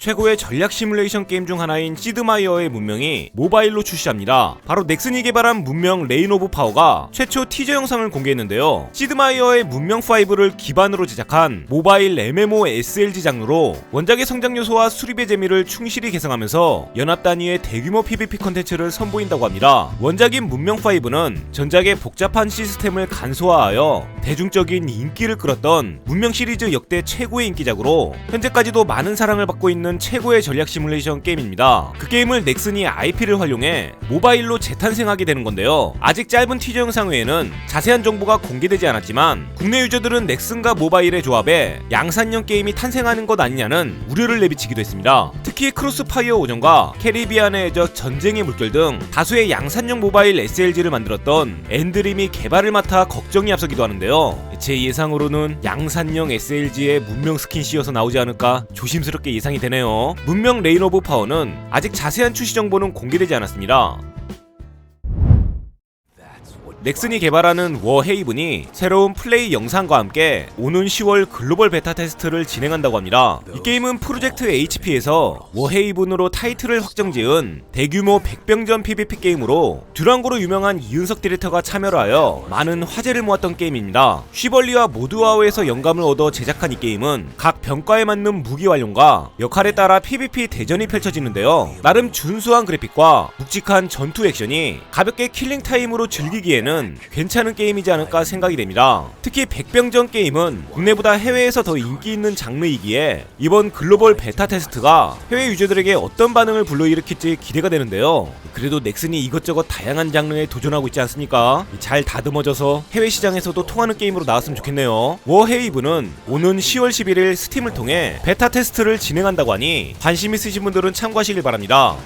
최고의 전략 시뮬레이션 게임 중 하나인 시드마이어의 문명이 모바일로 출시합니다. 바로 넥슨이 개발한 문명 레인 오브 파워가 최초 티저 영상을 공개했는데요. 시드마이어의 문명 5를 기반으로 제작한 모바일 MMO SLG 장르로 원작의 성장 요소와 수립의 재미를 충실히 개성하면서 연합 단위의 대규모 PVP 컨텐츠를 선보인다고 합니다. 원작인 문명 5는 전작의 복잡한 시스템을 간소화하여 대중적인 인기를 끌었던 문명 시리즈 역대 최고의 인기작으로 현재까지도 많은 사랑을 받고 있는 최고의 전략 시뮬레이션 게임입니다. 그 게임을 넥슨이 IP를 활용해 모바일로 재탄생하게 되는 건데요. 아직 짧은 티저 영상 외에는 자세한 정보가 공개되지 않았지만 국내 유저들은 넥슨과 모바일의 조합에 양산형 게임이 탄생하는 것 아니냐는 우려를 내비치기도 했습니다. 특히 크로스파이어 오전과 캐리비안의 해적 전쟁의 물결 등 다수의 양산형 모바일 SLG를 만들었던 엔드림이 개발을 맡아 걱정이 앞서기도 하는데요. 제 예상으로는 양산형 SLG의 문명 스킨 씌어서 나오지 않을까 조심스럽게 예상이 되네요. 문명 레인 오브 파워는 아직 자세한 출시 정보는 공개되지 않았습니다. 넥슨이 개발하는 워 헤이븐이 새로운 플레이 영상과 함께 오는 10월 글로벌 베타 테스트를 진행한다고 합니다. 이 게임은 프로젝트 HP에서 워 헤이븐으로 타이틀을 확정지은 대규모 백병전 PVP 게임으로 듀랑고로 유명한 이윤석 디렉터가 참여를 하여 많은 화제를 모았던 게임입니다. 쉬벌리와 모드와우에서 영감을 얻어 제작한 이 게임은 각 병과에 맞는 무기 활용과 역할에 따라 PVP 대전이 펼쳐지는데요. 나름 준수한 그래픽과 묵직한 전투 액션이 가볍게 킬링 타임으로 즐기기에는 괜찮은 게임이지 않을까 생각이 됩니다. 특히 백병전 게임은 국내보다 해외에서 더 인기 있는 장르이기에 이번 글로벌 베타 테스트가 해외 유저들에게 어떤 반응을 불러일으킬지 기대가 되는데요. 그래도 넥슨이 이것저것 다양한 장르에 도전하고 있지 않습니까? 잘 다듬어져서 해외 시장에서도 통하는 게임으로 나왔으면 좋겠네요. 워헤이브는 오는 10월 11일 스팀을 통해 베타 테스트를 진행한다고 하니 관심 있으신 분들은 참고하시길 바랍니다.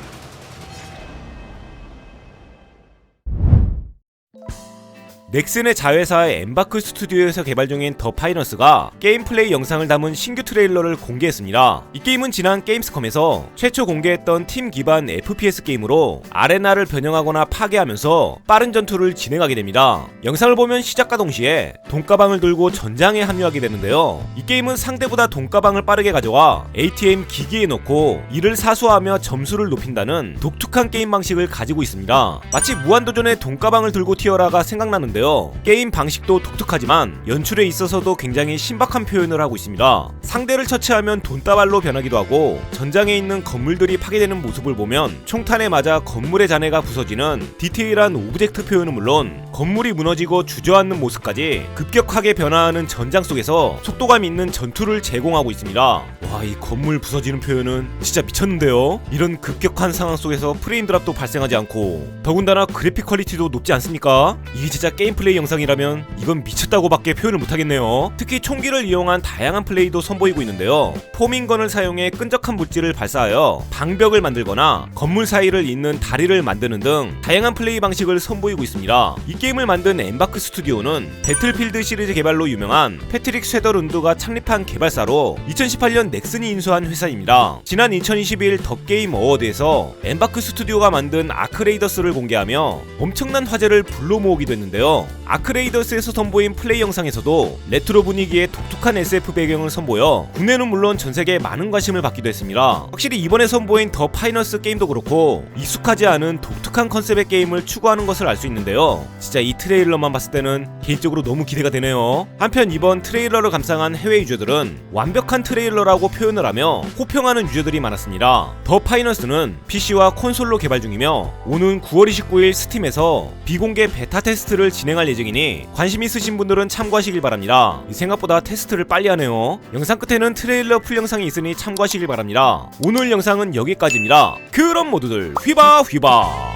넥슨의 자회사의 엠바크 스튜디오에서 개발 중인 더 파이너스가 게임 플레이 영상을 담은 신규 트레일러를 공개했습니다. 이 게임은 지난 게임스컴에서 최초 공개했던 팀 기반 FPS 게임으로 아레나를 변형하거나 파괴하면서 빠른 전투를 진행하게 됩니다. 영상을 보면 시작과 동시에 돈가방을 들고 전장에 합류하게 되는데요. 이 게임은 상대보다 돈가방을 빠르게 가져와 ATM 기기에 넣고 이를 사수하며 점수를 높인다는 독특한 게임 방식을 가지고 있습니다. 마치 무한도전의 돈가방을 들고 튀어라가 생각나는데요. 게임 방식도 독특하지만 연출에 있어서도 굉장히 신박한 표현을 하고 있습니다. 상대를 처치하면 돈다발로 변하기도 하고 전장에 있는 건물들이 파괴되는 모습을 보면 총탄에 맞아 건물의 잔해가 부서지는 디테일한 오브젝트 표현은 물론 건물이 무너지고 주저앉는 모습까지 급격하게 변화하는 전장 속에서 속도감 있는 전투를 제공하고 있습니다. 와, 이 건물 부서지는 표현은 진짜 미쳤는데요? 이런 급격한 상황 속에서 프레임 드랍도 발생하지 않고 더군다나 그래픽 퀄리티도 높지 않습니까? 이게 진짜 게임 플레이 영상이라면 이건 미쳤다고 밖에 표현을 못하겠네요. 특히 총기를 이용한 다양한 플레이도 선보이고 있는데요. 포밍건을 사용해 끈적한 물질을 발사하여 방벽을 만들거나 건물 사이를 잇는 다리를 만드는 등 다양한 플레이 방식을 선보이고 있습니다. 이 게임을 만든 엠바크 스튜디오는 배틀필드 시리즈 개발로 유명한 패트릭 쉐더룬드가 창립한 개발사로 2018년 넥 슨이 인수한 회사입니다. 지난 2021 덕게임 어워드에서 엠바크 스튜디오가 만든 아크레이더스를 공개하며 엄청난 화제를 불러 모으기도 했는데요. 아크레이더스에서 선보인 플레이 영상에서도 레트로 분위기의 독특한 SF 배경을 선보여 국내는 물론 전 세계에 많은 관심을 받기도 했습니다. 확실히 이번에 선보인 더 파이너스 게임도 그렇고 익숙하지 않은 독특한 컨셉의 게임을 추구하는 것을 알 수 있는데요. 진짜 이 트레일러만 봤을 때는 개인적으로 너무 기대가 되네요. 한편 이번 트레일러를 감상한 해외 유저들은 완벽한 트레일러라고 표현을 하며 호평하는 유저들이 많았습니다. 더 파이너스는 PC와 콘솔로 개발 중이며 오는 9월 29일 스팀에서 비공개 베타 테스트를 진행할 예정이니 관심 있으신 분들은 참고하시길 바랍니다. 생각보다 테스트를 빨리 하네요. 영상 끝에는 트레일러 풀 영상이 있으니 참고하시길 바랍니다. 오늘 영상은 여기까지입니다. 그럼 모두들 휘바 휘바.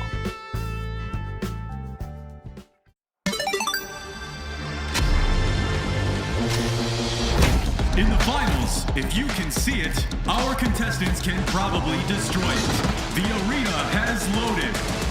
Finals, if you can see it, our contestants can probably destroy it. The arena has loaded.